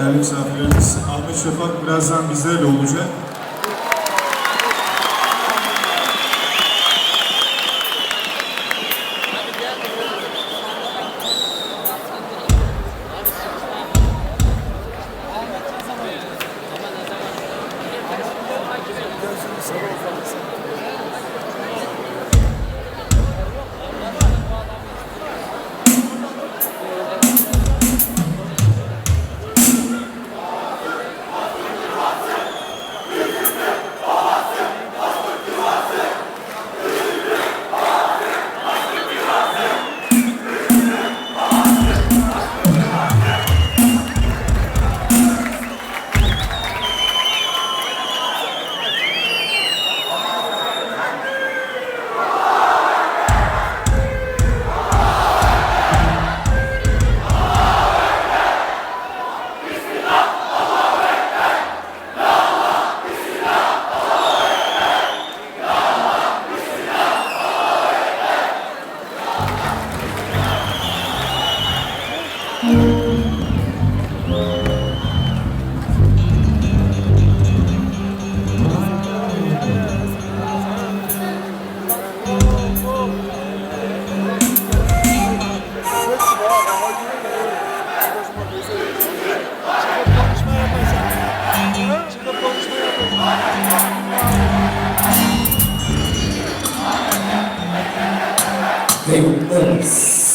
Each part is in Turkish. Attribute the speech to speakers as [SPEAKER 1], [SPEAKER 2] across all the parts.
[SPEAKER 1] Değerli misafirlerimiz Ahmet Şafak birazdan bizlerle olacak.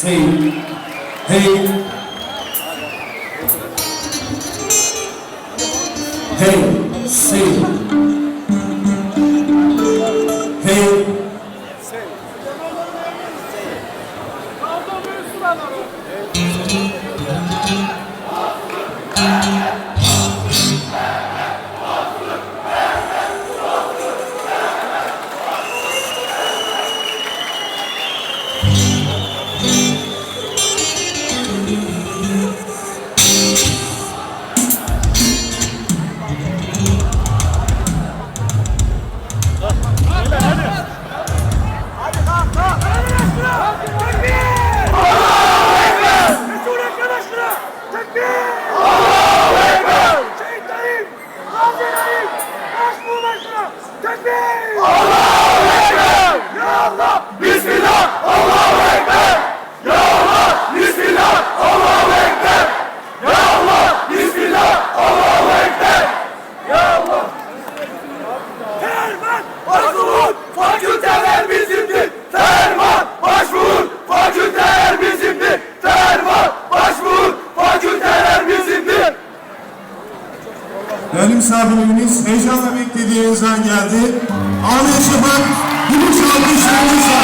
[SPEAKER 2] Hey. Hey. Hey. Hey.
[SPEAKER 1] verdi. Ahmet Şafak, büyük alkışlarınızla.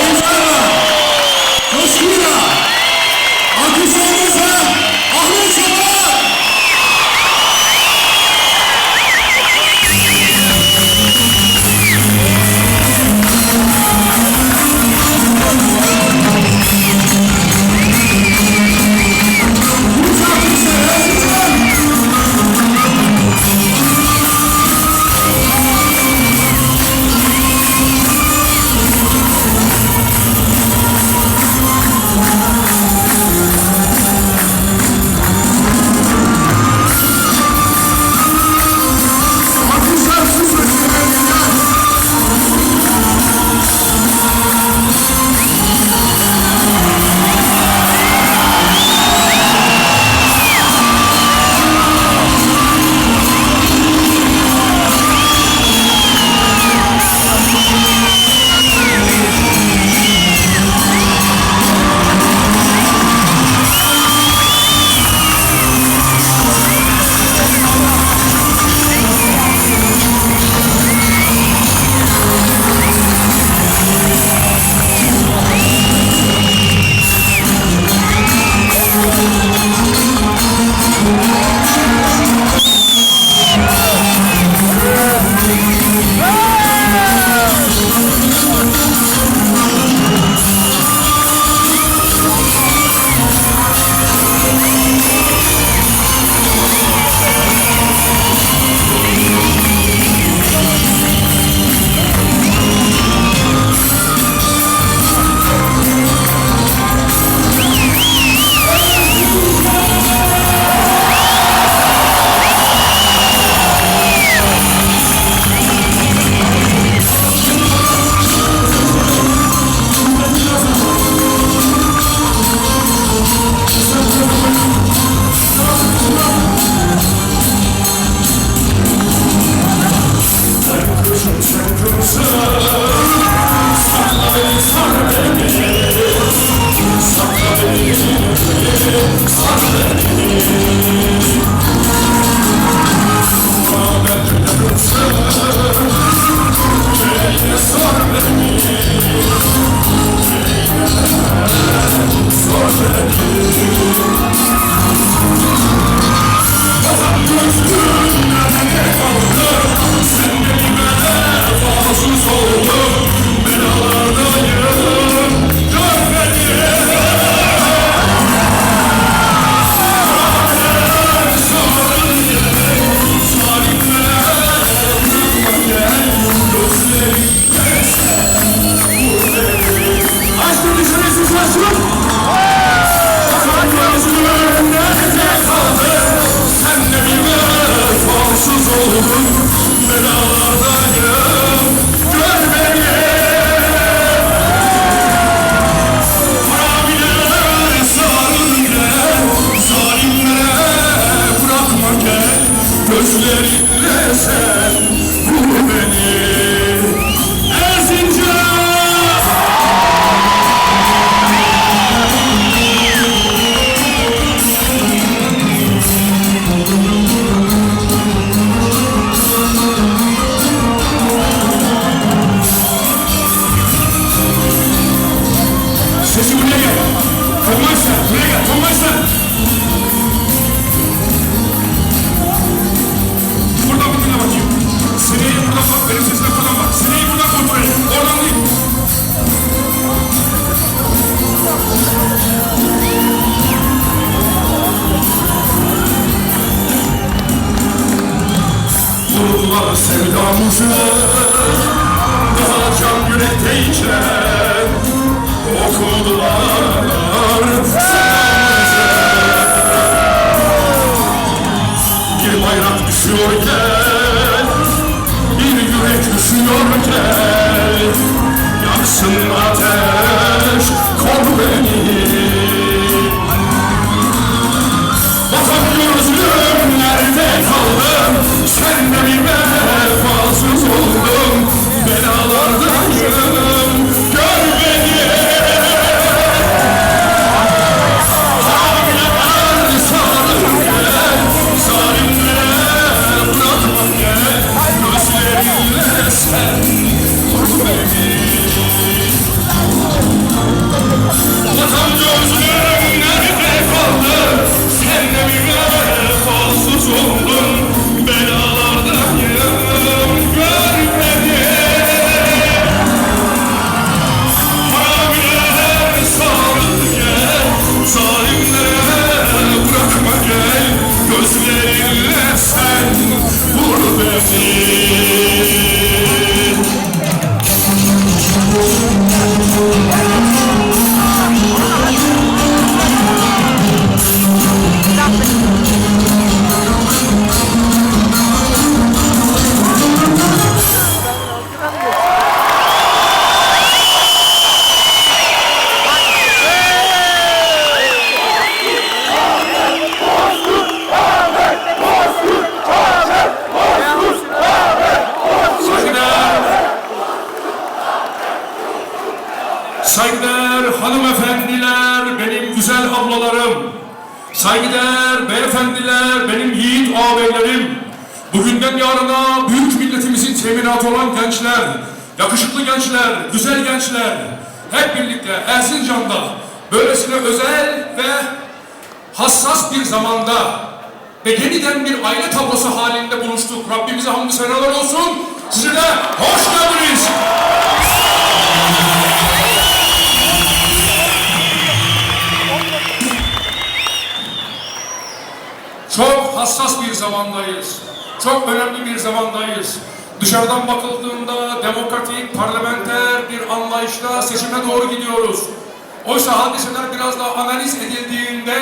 [SPEAKER 1] Eyvallah.
[SPEAKER 2] Selamımızı daha can yürekteyken okudular selamımızı Bir bayrak düşüyorken bir yürek üşüyorken yiğit ağabeylerim. Bugünden yarına büyük milletimizin teminatı olan gençler, yakışıklı gençler, güzel gençler, hep birlikte Erzincan'da böylesine özel ve hassas bir zamanda ve yeniden bir aile tablosu halinde buluştuk. Rabbimize hamdü senalar olsun. Size de hoş geldiniz. Zamandayız. Çok önemli bir zamandayız. Dışarıdan bakıldığında demokratik, parlamenter bir anlayışla seçime doğru gidiyoruz. Oysa hadiseler biraz daha analiz edildiğinde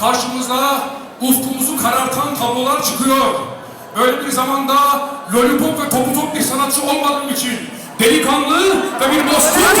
[SPEAKER 2] karşımıza ufkumuzu karartan tablolar çıkıyor. Böyle bir zamanda lollipop ve topu top bir sanatçı olmadığım için delikanlı ve bir bozkurt